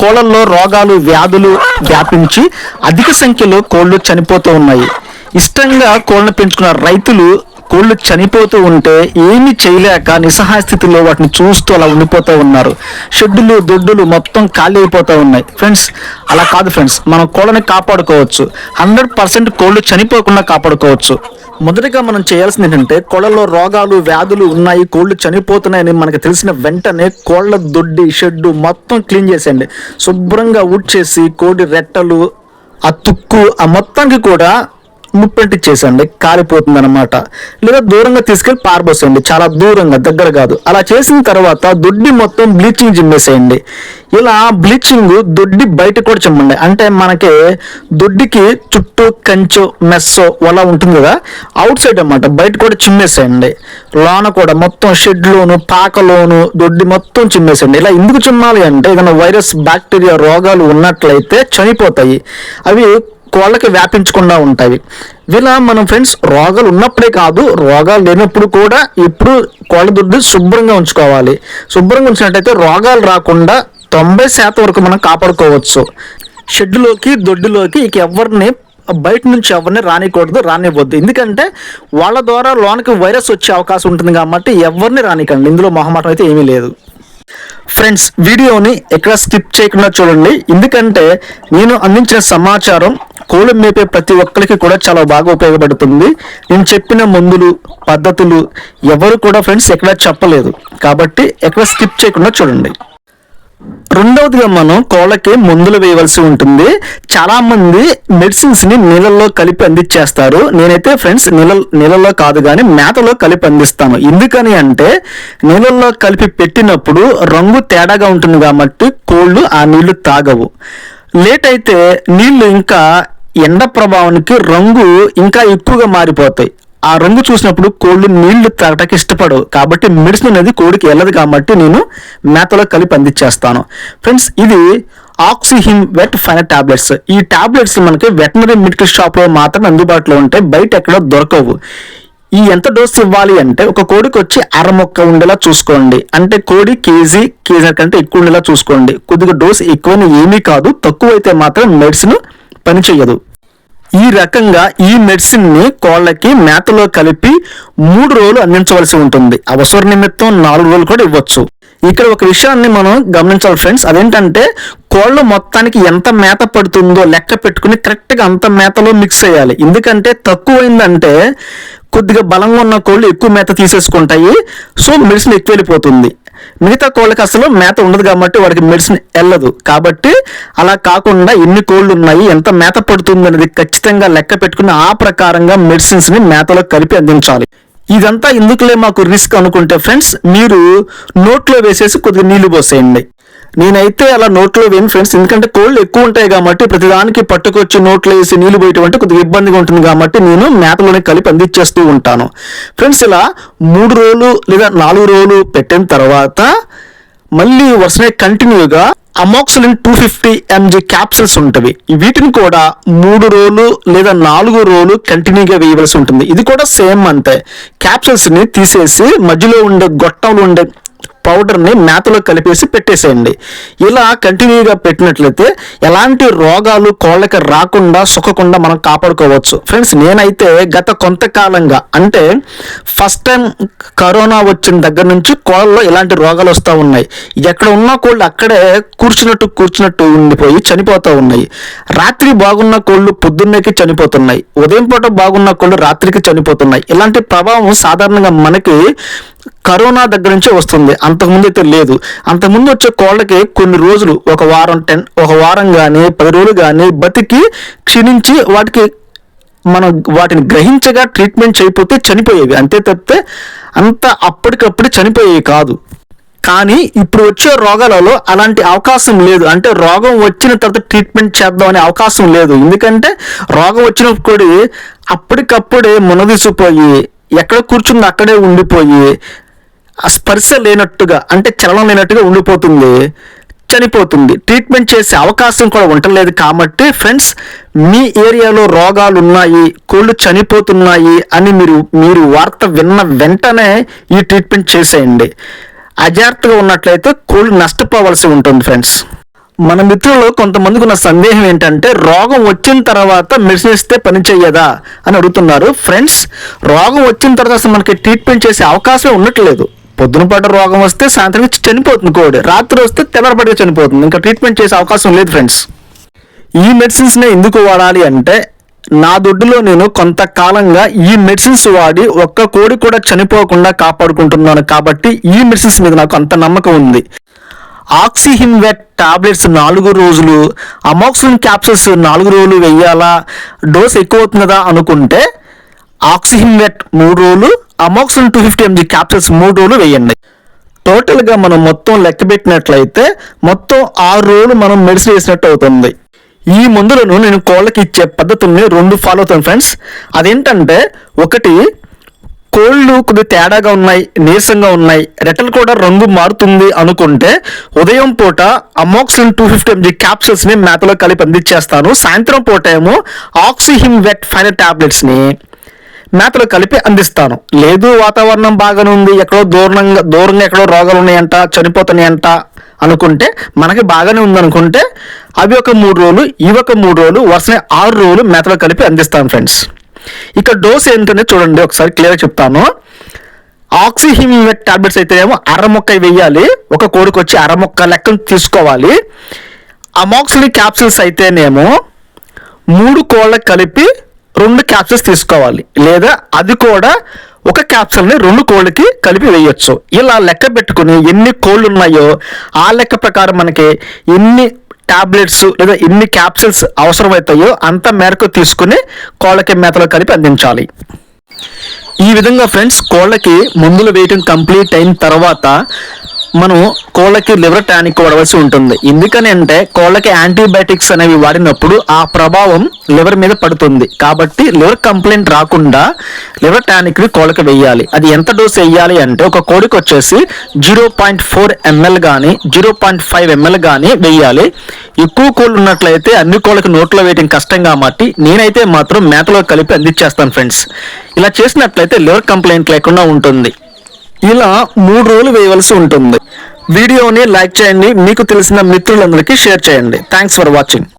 కోళ్ళల్లో రోగాలు వ్యాధులు వ్యాపించి అధిక సంఖ్యలో కోళ్ళు చనిపోతూ ఉన్నాయి. ఇష్టంగా కోళ్ళను పెంచుకున్న రైతులు కోళ్ళు చనిపోతూ ఉంటే ఏమీ చేయలేక నిస్సహాయ స్థితిలో వాటిని చూస్తూ అలా ఉండిపోతూ ఉన్నారు. షెడ్డులు దొడ్డులు మొత్తం ఖాళీ అయిపోతూ ఉన్నాయి. ఫ్రెండ్స్ అలా కాదు ఫ్రెండ్స్ మనం కోళ్ళని కాపాడుకోవచ్చు. హండ్రెడ్ పర్సెంట్ కోళ్ళు చనిపోకుండా కాపాడుకోవచ్చు. మొదటిగా మనం చేయాల్సింది ఏంటంటే కోళ్ళలో రోగాలు వ్యాధులు ఉన్నాయి కోళ్ళు చనిపోతున్నాయని మనకు తెలిసిన వెంటనే కోళ్ళ దొడ్డి షెడ్డు మొత్తం క్లీన్ చేసేయండి. శుభ్రంగా ఊడ్చేసి కోడి రెట్టలు ఆ తుక్కు ఆ మొత్తానికి కూడా ముప్పెంటిచ్చేసండి కాలిపోతుంది అనమాట లేదా దూరంగా తీసుకెళ్ళి పారబోసేయండి చాలా దూరంగా దగ్గర కాదు. అలా చేసిన తర్వాత దొడ్డి మొత్తం బ్లీచింగ్ చిమ్మేసేయండి ఇలా బ్లీచింగ్ దొడ్డి బయట కూడా చిమ్మండి. అంటే మనకి దొడ్డికి చుట్టూ కంచో మెస్సో అలా ఉంటుంది కదా అవుట్ సైడ్ అన్నమాట. బయట కూడా చిమ్మేసేయండి. లోన కూడా మొత్తం షెడ్లోను పాకలోను దొడ్డి మొత్తం చిమ్మేసేయండి. ఇలా ఎందుకు చిమ్మాలి అంటే ఏదైనా వైరస్ బ్యాక్టీరియా రోగాలు ఉన్నట్లయితే చనిపోతాయి. అవి కోళ్ళకి వ్యాపించకుండా ఉంటాయి. ఇలా మనం ఫ్రెండ్స్ రోగాలు ఉన్నప్పుడే కాదు రోగాలు లేనప్పుడు కూడా ఎప్పుడు కోళ్ళ దుడ్డు శుభ్రంగా ఉంచుకోవాలి. శుభ్రంగా ఉంచినట్టయితే రోగాలు రాకుండా తొంభై శాతం వరకు మనం కాపాడుకోవచ్చు. షెడ్లోకి దొడ్డులోకి ఇక ఎవరిని బయట నుంచి ఎవరిని రానికూడదు రానివ్వద్దు. ఎందుకంటే వాళ్ళ ద్వారా లోనికి వైరస్ వచ్చే అవకాశం ఉంటుంది కాబట్టి ఎవరిని రానికండి. ఇందులో మొహమాటం అయితే ఏమీ లేదు. ఫ్రెండ్స్ వీడియోని ఎక్కడ స్కిప్ చేయకుండా చూడండి. ఎందుకంటే నేను అందించిన సమాచారం కోళ్ళు మేపే ప్రతి ఒక్కరికి కూడా చాలా బాగా ఉపయోగపడుతుంది. నేను చెప్పిన మందులు పద్ధతులు ఎవరు కూడా ఫ్రెండ్స్ ఎక్కడ చెప్పలేదు. కాబట్టి ఎక్కడ స్కిప్ చేయకుండా చూడండి. రెండవదిగా మనం కోళ్ళకి మందులు వేయవలసి ఉంటుంది. చాలా మంది మెడిసిన్స్ని నీళ్ళల్లో కలిపి అందించేస్తారు. నేనైతే ఫ్రెండ్స్ నీళ్ళ నీళ్ళల్లో కాదు కానీ మేతలో కలిపి అందిస్తాను. ఎందుకని అంటే నీళ్ళల్లో కలిపి పెట్టినప్పుడు రంగు తేడాగా ఉంటుంది కాబట్టి కోళ్ళు ఆ నీళ్ళు తాగవు. లేట్ అయితే నీళ్ళు ఇంకా ఎండ ప్రభావానికి రంగు ఇంకా ఎక్కువగా మారిపోతాయి. ఆ రంగు చూసినప్పుడు కోళ్ళు నీళ్ళు తాగటానికి ఇష్టపడవు. కాబట్టి మెడిసిన్ అనేది కోడికి వెళ్ళదు కాబట్టి నేను మేతలో కలిపి అందించేస్తాను. ఫ్రెండ్స్ ఇది ఆక్సిహిమ్ వెట్ ఫైన టాబ్లెట్స్ ఈ టాబ్లెట్స్ మనకి వెటనరీ మెడికల్ షాప్లో మాత్రమే అందుబాటులో ఉంటాయి. బయట ఎక్కడ దొరకవు. ఈ ఎంత డోస్ ఇవ్వాలి అంటే ఒక కోడికి వచ్చి అర మొక్క ఉండేలా చూసుకోండి. అంటే కోడి కేజీ కేజీ కంటే ఎక్కువ ఉండేలా చూసుకోండి. కొద్దిగా డోస్ ఎక్కువని ఏమీ కాదు. తక్కువ అయితే మాత్రం మెడిసిన్ పనిచేయదు ఈ రకంగా ఈ మెడిసిన్ని కోళ్ళకి మేతలో కలిపి మూడు రోజులు అందించవలసి ఉంటుంది. అవసర నిమిత్తం నాలుగు రోజులు కూడా ఇవ్వచ్చు. ఇక్కడ ఒక విషయాన్ని మనం గమనించాలి ఫ్రెండ్స్ అదేంటంటే కోళ్ళు మొత్తానికి ఎంత మేత పడుతుందో లెక్క పెట్టుకుని కరెక్ట్గా అంత మేతలో మిక్స్ చేయాలి. ఎందుకంటే తక్కువైందంటే కొద్దిగా బలంగా ఉన్న కోళ్ళు ఎక్కువ మేత తీసేసుకుంటాయి. సో మెడిసిన్ ఎక్కువ వెళ్ళిపోతుంది. మిగతా కోళ్ళకి అసలు మేత ఉండదు కాబట్టి వాడికి మెడిసిన్ వెళ్ళదు. కాబట్టి అలా కాకుండా ఎన్ని కోళ్ళు ఉన్నాయి ఎంత మేత పడుతుంది అనేది ఖచ్చితంగా లెక్క పెట్టుకుని ఆ ప్రకారంగా మెడిసిన్స్ని మేతలో కలిపి అందించాలి. ఇదంతా ఎందుకులే మాకు రిస్క్ అనుకుంటే ఫ్రెండ్స్ మీరు నోట్లో వేసేసి కొద్దిగా నీళ్ళు పోసేయండి. నేనైతే అలా నోట్లో వేను ఫ్రెండ్స్ ఎందుకంటే కోళ్ళు ఎక్కువ ఉంటాయి కాబట్టి ప్రతిదానికి పట్టుకొచ్చి నోట్లో వేసి నీళ్ళు పోయటం అంటే కొద్దిగా ఇబ్బందిగా ఉంటుంది కాబట్టి నేను మేతలోనే కలిపి అందించేస్తూ ఉంటాను. ఫ్రెండ్స్ ఇలా మూడు రోజులు లేదా నాలుగు రోజులు పెట్టిన తర్వాత మళ్ళీ వరుసనే కంటిన్యూగా amoxicillin two fifty mg capsules ఉంటవి. వీటిని కూడా మూడు రోజులు లేదా నాలుగు రోజులు కంటిన్యూగా వేయవలసి ఉంటుంది. ఇది కూడా సేమ్ అంతే. క్యాప్సిల్స్ని తీసేసి మధ్యలో ఉండే గొట్టంలో ఉండే పౌడర్ని మేతలో కలిపేసి పెట్టేసేయండి. ఇలా కంటిన్యూగా పెట్టినట్లయితే ఎలాంటి రోగాలు కోళ్ళకి రాకుండా సుఖకుండా మనం కాపాడుకోవచ్చు. ఫ్రెండ్స్ నేనైతే గత కొంతకాలంగా అంటే ఫస్ట్ టైం కరోనా వచ్చిన దగ్గర నుంచి కోళ్ళలో ఇలాంటి రోగాలు వస్తూ ఉన్నాయి. ఎక్కడ ఉన్న కోళ్ళు అక్కడే కూర్చున్నట్టు కూర్చున్నట్టు ఉండిపోయి చనిపోతూ ఉన్నాయి. రాత్రి బాగున్న కోళ్ళు పొద్దున్నేకి చనిపోతున్నాయి. ఉదయం పూట బాగున్న కోళ్ళు రాత్రికి చనిపోతున్నాయి. ఇలాంటి ప్రభావం సాధారణంగా మనకి కరోనా దగ్గర నుంచే వస్తుంది. అంతకుముందు అయితే లేదు. అంతకుముందు వచ్చే కోళ్ళకి కొన్ని రోజులు ఒక వారం టెన్ ఒక వారం కానీ పది రోజులు కానీ బతికి క్షీణించి వాటికి మనం వాటిని గ్రహించగా ట్రీట్మెంట్ చేయకపోతే చనిపోయేవి. అంతే తప్పితే అంత అప్పటికప్పుడు చనిపోయేవి కాదు. కానీ ఇప్పుడు వచ్చే రోగాలలో అలాంటి అవకాశం లేదు. అంటే రోగం వచ్చిన తర్వాత ట్రీట్మెంట్ చేద్దాం అనే అవకాశం లేదు. ఎందుకంటే రోగం వచ్చినప్పుడు అప్పటికప్పుడే మునదీసిపోయి ఎక్కడ కూర్చుంది అక్కడే ఉండిపోయి ఆ స్పర్శ లేనట్టుగా అంటే చలనం లేనట్టుగా ఉండిపోతుంది చనిపోతుంది. ట్రీట్మెంట్ చేసే అవకాశం కూడా ఉండలేదు కాబట్టి ఫ్రెండ్స్ మీ ఏరియాలో రోగాలు ఉన్నాయి కోళ్ళు చనిపోతున్నాయి అని మీరు మీరు వార్త విన్న వెంటనే ఈ ట్రీట్మెంట్ చేసేయండి. అజాగ్రత్తగా ఉన్నట్లయితే కోళ్ళు నష్టపోవలసి ఉంటుంది ఫ్రెండ్స్ మన మిత్రులు కొంతమందికి ఉన్న సందేహం ఏంటంటే రోగం వచ్చిన తర్వాత మెడిసిన్ ఇస్తే పని చెయ్యదా అని అడుగుతున్నారు. ఫ్రెండ్స్ రోగం వచ్చిన తర్వాత మనకి ట్రీట్మెంట్ చేసే అవకాశం ఉండట్లేదు. పొద్దున పూట రోగం వస్తే సాయంత్రం చనిపోతుంది కోడి రాత్రి వస్తే తెల్లరపడిగా చనిపోతుంది. ఇంకా ట్రీట్మెంట్ చేసే అవకాశం లేదు ఫ్రెండ్స్ ఈ మెడిసిన్స్ నే ఎందుకు వాడాలి అంటే నా దొడ్డులో నేను కొంతకాలంగా ఈ మెడిసిన్స్ వాడి ఒక్క కోడి కూడా చనిపోకుండా కాపాడుకుంటున్నాను కాబట్టి ఈ మెడిసిన్స్ మీద నాకు అంత నమ్మకం ఉంది. ఆక్సిహిన్వెట్ టాబ్లెట్స్ నాలుగు రోజులు అమాక్సిలిన్ క్యాప్సూల్స్ నాలుగు రోజులు వెయ్యాలా డోస్ ఎక్కువ అవుతుంది కదా అనుకుంటే ఆక్సిహిన్వెట్ మూడు రోజులు amoxicillin two fifty mg capsules మూడు రోజులు వేయండి. టోటల్గా మనం మొత్తం లెక్క పెట్టినట్లయితే మొత్తం ఆరు రోజులు మనం మెడిసిన్ వేసినట్టు అవుతుంది. ఈ మందులను నేను కోళ్ళకి ఇచ్చే పద్ధతుల్ని రెండు ఫాలో అవుతాను ఫ్రెండ్స్. అదేంటంటే ఒకటి కోళ్ళు కొద్ది తేడాగా ఉన్నాయి నీరసంగా ఉన్నాయి రెట్టలు కూడా రంగు మారుతుంది అనుకుంటే ఉదయం పూట అమాక్సిన్ టూ ఫిఫ్టీ ఎంజీ క్యాప్సూల్స్ని మేతలో కలిపి అందించేస్తాను. సాయంత్రం పూట ఏమో ఆక్సిహిమ్ వెట్ ఫైనల్ టాబ్లెట్స్ని మేతలు కలిపి అందిస్తాను. లేదు వాతావరణం బాగానే ఉంది ఎక్కడో దూరంగా దూరంగా ఎక్కడో రోగాలు ఉన్నాయంట చనిపోతున్నాయంట అనుకుంటే మనకి బాగానే ఉందనుకుంటే అవి ఒక మూడు రోజులు ఇవి ఒక మూడు రోజులు వరుసనే ఆరు రోజులు మేతలు కలిపి అందిస్తాను ఫ్రెండ్స్ ఇక డోస్ ఏంటనే చూడండి ఒకసారి క్లియర్గా చెప్తాను. ఆక్సిహిమ్ టాబ్లెట్స్ అయితే ఏమో అర మొక్క వేయాలి ఒక కోడికి వచ్చి అర మొక్క లెక్కను తీసుకోవాలి. అమాక్సిలి క్యాప్సిల్స్ అయితేనేమో మూడు కోళ్ళకి కలిపి రెండు క్యాప్సూల్స్ తీసుకోవాలి. లేదా అది కూడా ఒక క్యాప్సూల్ని రెండు కోళ్ళకి కలిపి వేయొచ్చు. ఇలా లెక్క పెట్టుకుని ఎన్ని కోళ్ళు ఉన్నాయో ఆ లెక్క ప్రకారం మనకి ఎన్ని టాబ్లెట్స్ లేదా ఎన్ని క్యాప్సిల్స్ అవసరమవుతాయో అంత మేరకు తీసుకుని కోళ్ళకి మేతలో కలిపి అందించాలి. ఈ విధంగా ఫ్రెండ్స్ కోళ్ళకి మందులు వేయటం కంప్లీట్ అయిన తర్వాత మనం కోళ్ళకి లివర్ టానిక్ వాడవలసి ఉంటుంది. ఎందుకని అంటే కోళ్ళకి యాంటీబయాటిక్స్ అనేవి వాడినప్పుడు ఆ ప్రభావం లివర్ మీద పడుతుంది. కాబట్టి లివర్ కంప్లైంట్ రాకుండా లివర్ టానిక్ని కోళ్ళకి వేయాలి. అది ఎంత డోస్ వేయాలి అంటే ఒక కోడికి వచ్చేసి జీరో పాయింట్ ఫోర్ ఎంఎల్ కానీ జీరో పాయింట్ ఫైవ్ ఎంఎల్ కానీ వేయాలి. ఎక్కువ కోళ్ళు ఉన్నట్లయితే అన్ని కోళ్ళకి నోట్లో వేయటం కష్టం కాబట్టి నేనైతే మాత్రం మేతలో కలిపి అందించేస్తాను ఫ్రెండ్స్. ఇలా చేసినట్లయితే లివర్ కంప్లైంట్ లేకుండా ఉంటుంది. ఇలా మూడు రోజులు వేయవలసి ఉంటుంది. వీడియోని లైక్ చేయండి మీకు తెలిసిన మిత్రులందరికీ షేర్ చేయండి. Thanks for watching